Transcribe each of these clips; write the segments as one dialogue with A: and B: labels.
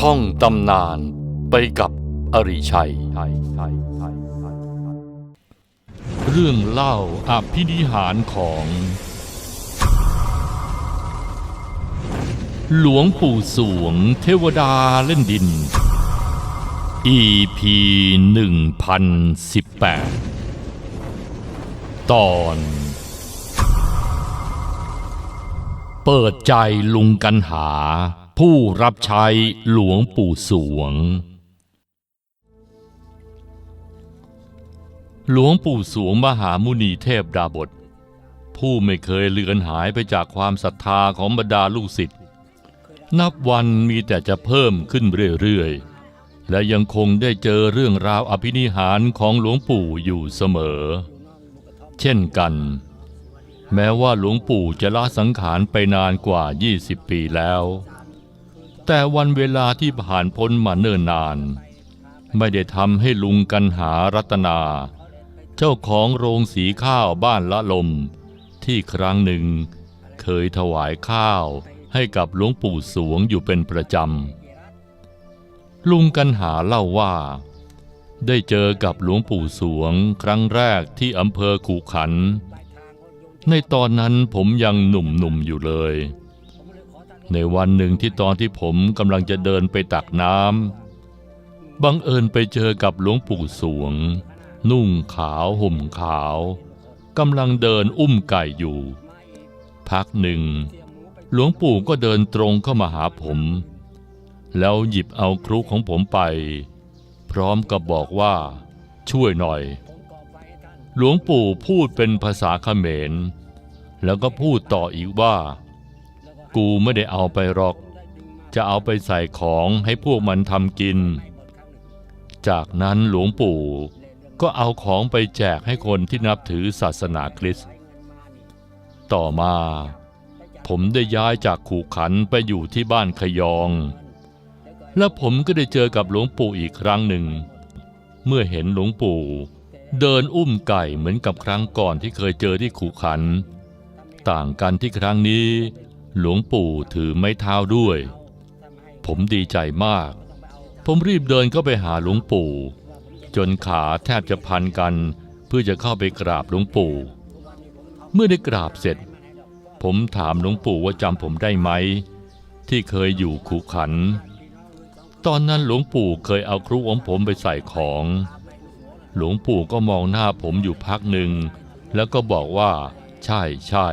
A: ท่องตำนานไปกับอริชัย เรื่องเล่าอภินิหารของ หลวงปู่สวงเทวดาเล่นดิน EP 1018 ตอน เปิดใจลุงกันหา ผู้รับใช้หลวงปู่สวง หลวงปู่สวงมหามุนีเทพดาบท ผู้ไม่เคยเลือนหายไปจากความศรัทธาของบรรดาลูกศิษย์ นับวันมีแต่จะเพิ่มขึ้นเรื่อยๆ และยังคงได้เจอเรื่องราวอภินิหารของหลวงปู่อยู่เสมอ เช่นกันแม้ว่าหลวงปู่จะละสังขารไปนานกว่า 20 ปีแล้ว แต่วันเวลาที่ผ่านพ้นมาเนิ่นนาน ไม่ได้ทำให้ลุงกันหารัตนา เจ้าของโรงสีข้าวบ้านละลม ที่ครั้งหนึ่ง เคยถวายข้าวให้กับหลวงปู่สวงอยู่เป็นประจำ ลุงกันหาเล่าว่า ได้เจอกับหลวงปู่สวงครั้งแรกที่อำเภอขูขัน ในตอนนั้นผมยังหนุ่มๆอยู่เลย ในวันหนึ่งที่ตอนที่ผมกำลังจะเดินไปตักน้ำบังเอิญไปเจอกับหลวงปู่สวง นุ่งขาวห่มขาวกำลังเดินอุ้มไก่อยู่ พักหนึ่ง หลวงปู่ก็เดินตรงเข้ามาหาผม แล้วหยิบเอาครุของผมไป พร้อมกับบอกว่า ช่วยหน่อย หลวงปู่พูดเป็นภาษาเขมร แล้วก็พูดต่ออีกว่า กูไม่ได้เอาไปหรอก จะเอาไปใส่ของให้พวกมันทำกิน จากนั้นหลวงปู่ก็เอาของไปแจกให้คนที่นับถือศาสนาคริสต์ ต่อมา ผมได้ย้ายจากขู่ขันไปอยู่ที่บ้านขยอง และผมก็ได้เจอกับหลวงปู่อีกครั้งหนึ่ง เมื่อเห็นหลวงปู่เดินอุ้มไก่เหมือนกับครั้งก่อนที่เคยเจอที่ขู่ขัน ต่างกันที่ครั้งนี้ หลวงปู่ถือไม้เท้าด้วย ผมดีใจมาก ผมรีบเดินเข้าไปหาหลวงปู่ จนขาแทบจะพันกัน เพื่อจะเข้าไปกราบหลวงปู่ เมื่อได้กราบเสร็จ ผมถามหลวงปู่ว่าจำผมได้ไหม ที่เคยอยู่ขู่ขัน ตอนนั้นหลวงปู่เคยเอาครุของผมไปใส่ของ หลวงปู่ก็มองหน้าผมอยู่พักหนึ่ง แล้วก็บอกว่า ใช่ใช่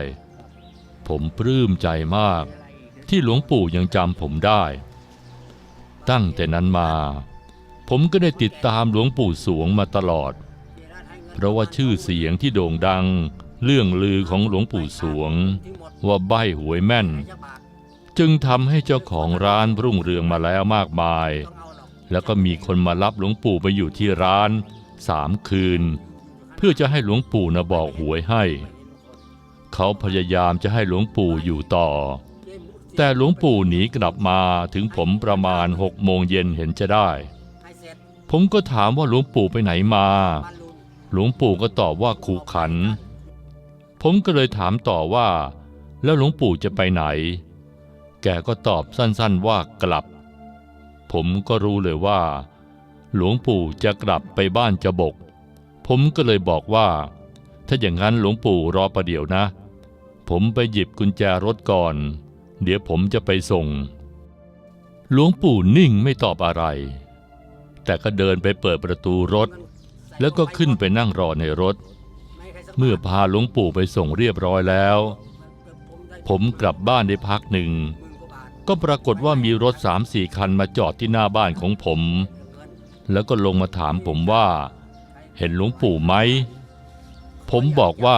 A: ผมปลื้มใจมาก ที่หลวงปู่ยังจำผมได้ ตั้งแต่นั้นมา ผมก็ได้ติดตามหลวงปู่สวงมาตลอด เพราะว่าชื่อเสียงที่โด่งดัง เรื่องลือของหลวงปู่สวง ว่าใบ้หวยแม่น จึงทำให้เจ้าของร้านรุ่งเรืองมาแล้วมากมาย แล้วก็มีคนมารับหลวงปู่ไปอยู่ที่ร้านสามคืน เพื่อจะให้หลวงปู่นะบอกหวยให้ เขาพยายามจะให้หลวงปู่อยู่ต่อ แต่หลวงปู่หนีกลับมาถึงผมประมาณหกโมงเย็นเห็นจะได้ ผมก็ถามว่าหลวงปู่ไปไหนมา หลวงปู่ก็ตอบว่าขู่ขัน ผมก็เลยถามต่อว่า แล้วหลวงปู่จะไปไหน แกก็ตอบสั้นๆว่ากลับ ผมก็รู้เลยว่า หลวงปู่จะกลับไปบ้านจะบก ผมก็เลยบอกว่าถ้าอย่างนั้นหลวงปู่รอประเดี๋ยวนะ ผมไปหยิบกุญแจรถก่อน เดี๋ยวผมจะไปส่ง หลวงปู่นิ่งไม่ตอบอะไร แต่ก็เดินไปเปิดประตูรถ แล้วก็ขึ้นไปนั่งรอในรถ เมื่อพาหลวงปู่ไปส่งเรียบร้อยแล้ว ผมกลับบ้านได้พักหนึ่ง ก็ปรากฏว่ามีรถสามสี่คันมาจอดที่หน้าบ้านของผม แล้วก็ลงมาถามผมว่า เห็นหลวงปู่ไหม ผมบอกว่า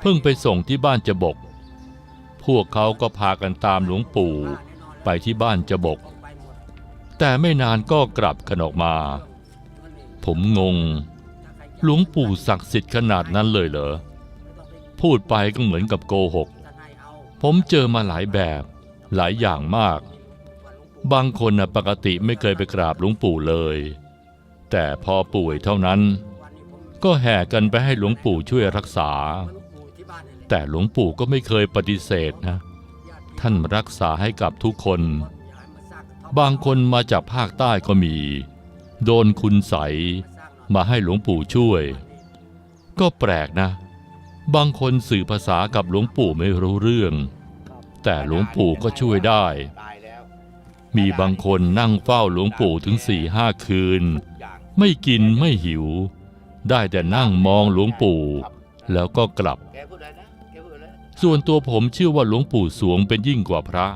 A: เพิ่งไปส่งที่บ้านจบก พวกเขาก็พากันตามหลวงปู่ไปที่บ้านจบก แต่ไม่นานก็กลับกันออกมา ผมงง หลวงปู่ศักดิ์สิทธิ์ขนาดนั้นเลยเหรอ พูดไปก็เหมือนกับโกหก ผมเจอมาหลายแบบ หลายอย่างมาก บางคนนะปกติไม่เคยไปกราบหลวงปู่เลย แต่พอป่วยเท่านั้น ก็แห่กันไปให้หลวงปู่ช่วยรักษา แต่หลวงปู่ก็ไม่เคยปฏิเสธนะ ท่านรักษาให้กับทุกคน บางคนมาจากภาคใต้ก็มี โดนคุณใสมาให้หลวงปู่ช่วย ก็แปลกนะ บางคนสื่อภาษากับหลวงปู่ไม่รู้เรื่อง แต่หลวงปู่ก็ช่วยได้ มีบางคนนั่งเฝ้าหลวงปู่ถึงสี่ห้าคืน ไม่กินไม่หิว ได้แต่นั่งมองหลวงปู่แล้วก็กลับ ส่วนตัวผมเชื่อว่าหลวงปู่สวงเป็นยิ่งกว่าพระ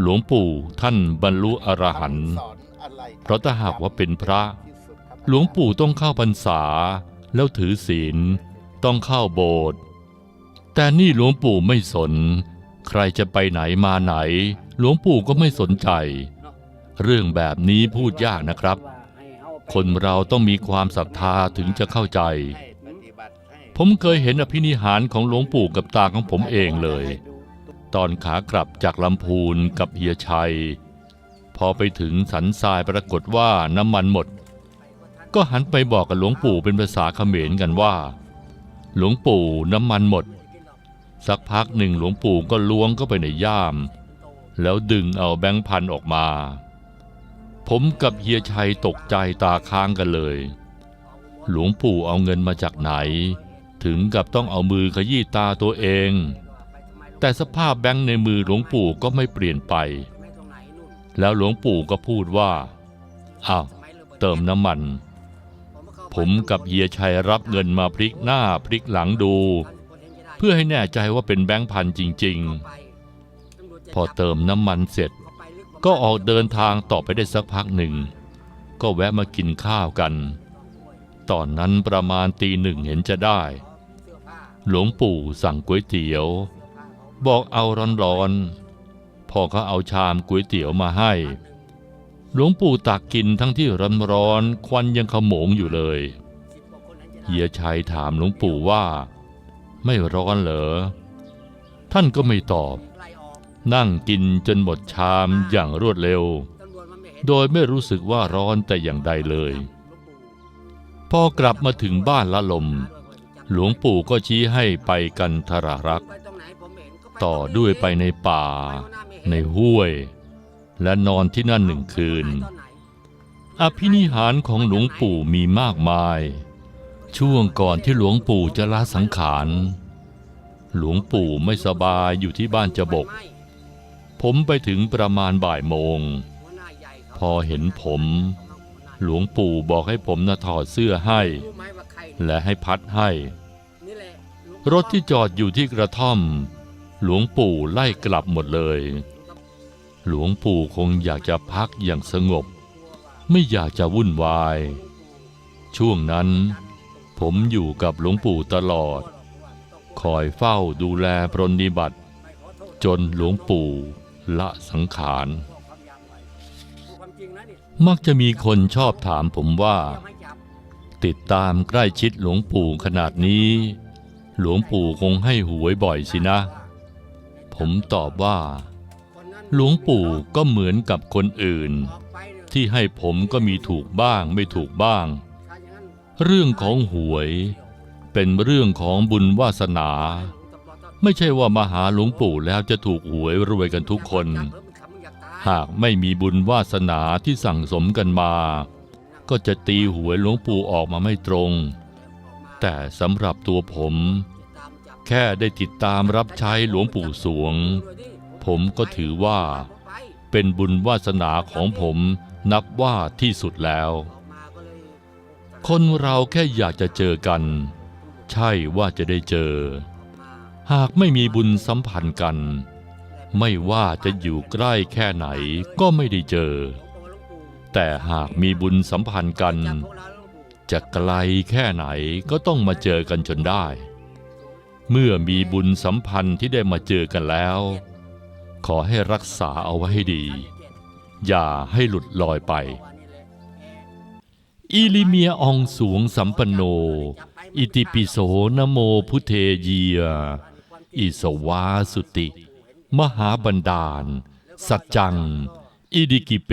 B: ห
A: ลวงปู่ท่านบรรลุอรหันต์เพราะถ้าหากว่าเป็นพระ หลวงปู่ต้องเข้าพรรษา แล้วถือศีลต้องเข้าโบสถ์แต่นี่หลวงปู่ไม่สน ใครจะไปไหนมาไหน หลวงปู่ก็ไม่สนใจ เรื่องแบบนี้พูดยากนะครับ คนเราต้องมีความศรัทธาถึงจะเข้าใจ ผมเคยเห็นอภินิหารของหลวงปู่กับตาของผมเองเลย ตอนขากลับจากลำพูนกับเฮียชัย พอไปถึงสันทรายปรากฏว่าน้ำมันหมด ก็หันไปบอกกับหลวงปู่เป็นภาษาเขมรกันว่า หลวงปู่น้ำมันหมด สักพักหนึ่งหลวงปู่ก็ล้วงเข้าไปในย่าม แล้วดึงเอาแบงค์พันออกมา ผมกับเฮียชัยตกใจตาค้างกันเลย หลวงปู่เอาเงินมาจากไหน ถึงกับต้องเอามือขยี้ตาตัวเอง แต่สภาพแบงค์ในมือหลวงปู่ก็ไม่เปลี่ยนไป แล้วหลวงปู่ก็พูดว่าอ้าวเติมน้ำมัน ผมกับเฮียชัยรับเงินมาพลิกหน้าพลิกหลังดู เพื่อให้แน่ใจว่าเป็นแบงค์พันจริง ๆ พอเติมน้ำมันเสร็จ ก็ออกเดินทางต่อไปได้สักพักหนึ่ง ก็แวะมากินข้าวกัน ตอนนั้นประมาณตีหนึ่งเห็นจะได้ หลวงปู่สั่งก๋วยเตี๋ยว บอกเอาร้อนๆ พอเขาเอาชามก๋วยเตี๋ยวมาให้ หลวงปู่ตักกินทั้งที่ร้อนๆควันยังขโมงอยู่เลยเฮียชัยถามหลวงปู่ว่า ไม่ร้อนเหรอ ท่านก็ไม่ตอบ นั่งกินจนหมดชามอย่างรวดเร็ว โดยไม่รู้สึกว่าร้อนแต่อย่างใดเลย พอกลับมาถึงบ้านละลม หลวงปู่ก็ชี้ให้ไปกันทรรักษ์ต่อด้วยไปในป่า ในห้วย และนอนที่นั่นหนึ่งคืน อภินิหารของหลวงปู่มีมากมาย ช่วงก่อนที่หลวงปู่จะละสังขาร หลวงปู่ไม่สบายอยู่ที่บ้านจบก ผมไปถึงประมาณบ่ายโมง พอเห็นผม หลวงปู่บอกให้ผมน่ะถอดเสื้อให้ และให้พัดให้ รถที่จอดอยู่ที่กระท่อม หลวงปู่ไล่กลับหมดเลย หลวงปู่คงอยากจะพักอย่างสงบ ไม่อยากจะวุ่นวาย ช่วงนั้น ผมอยู่กับหลวงปู่ตลอด คอยเฝ้าดูแลปรนนิบัติ จนหลวงปู่ละสังขารมักจะมีคนชอบถามผมว่า ติดตามใกล้ชิดหลวงปู่ขนาดนี้ หลวงปู่คงให้หวยบ่อยสินะ ผมตอบว่า หลวงปู่ก็เหมือนกับคนอื่น ที่ให้ผมก็มีถูกบ้างไม่ถูกบ้าง เรื่องของหวย เป็นเรื่องของบุญวาสนา ไม่ใช่ว่ามาหาหลวงปู่แล้วจะถูกหวยรวยกันทุกคน หากไม่มีบุญวาสนาที่สั่งสมกันมา ก็จะตีหวยหลวงปู่ออกมาไม่ตรง แต่สำหรับตัวผม แค่ได้ติดตามรับใช้หลวงปู่สวง ผมก็ถือว่า เป็นบุญวาสนาของผมนับว่าที่สุดแล้ว คนเราแค่อยากจะเจอกัน ใช่ว่าจะได้เจอ หากไม่มีบุญสัมพันธ์กัน ไม่ว่าจะอยู่ใกล้แค่ไหนก็ไม่ได้เจอ แต่หากมีบุญสัมพันธ์กัน จะไกลแค่ไหนก็ต้องมาเจอกันจนได้ เมื่อมีบุญสัมพันธ์ที่ได้มาเจอกันแล้ว ขอให้รักษาเอาไว้ให้ดี อย่าให้หลุดลอยไป อิลิเมียอองสวงสัมปันโน อิติปิโสนโมพุทเทเยีย อิสวาสุติ มหาบันดาล สัจจัง อิดิกิเป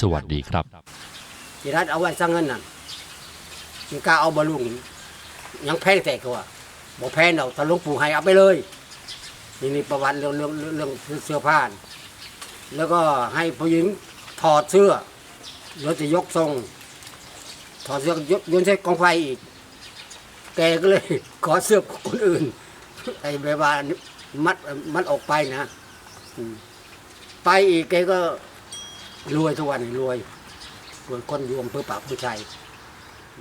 A: สวัสดีครับ
C: ที่รัฐเอาไว้สร้างเงินนั่นยังกล้าเอาบอลลุงยังแพงแต่กว่าบอกแพงเราถ้าหลวงปู่ให้เอาไปเลยนี่นี่ประวัติเรื่องเรื่องเรื่องเสื้อผ้านแล้วก็ให้ผู้หญิงถอดเสื้อแล้วจะยกทรง ถอดเสื้อยกยนใส่กองไฟอีก แกก็เลยขอเสื้อคนอื่นไอ้แบบว่ามัดมัดออกไปนะ ไปอีกแกก็ รวยทุกวันนี้รวยรวยคนรวมเพื่อปากผู้ชาย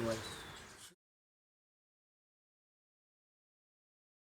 C: รวย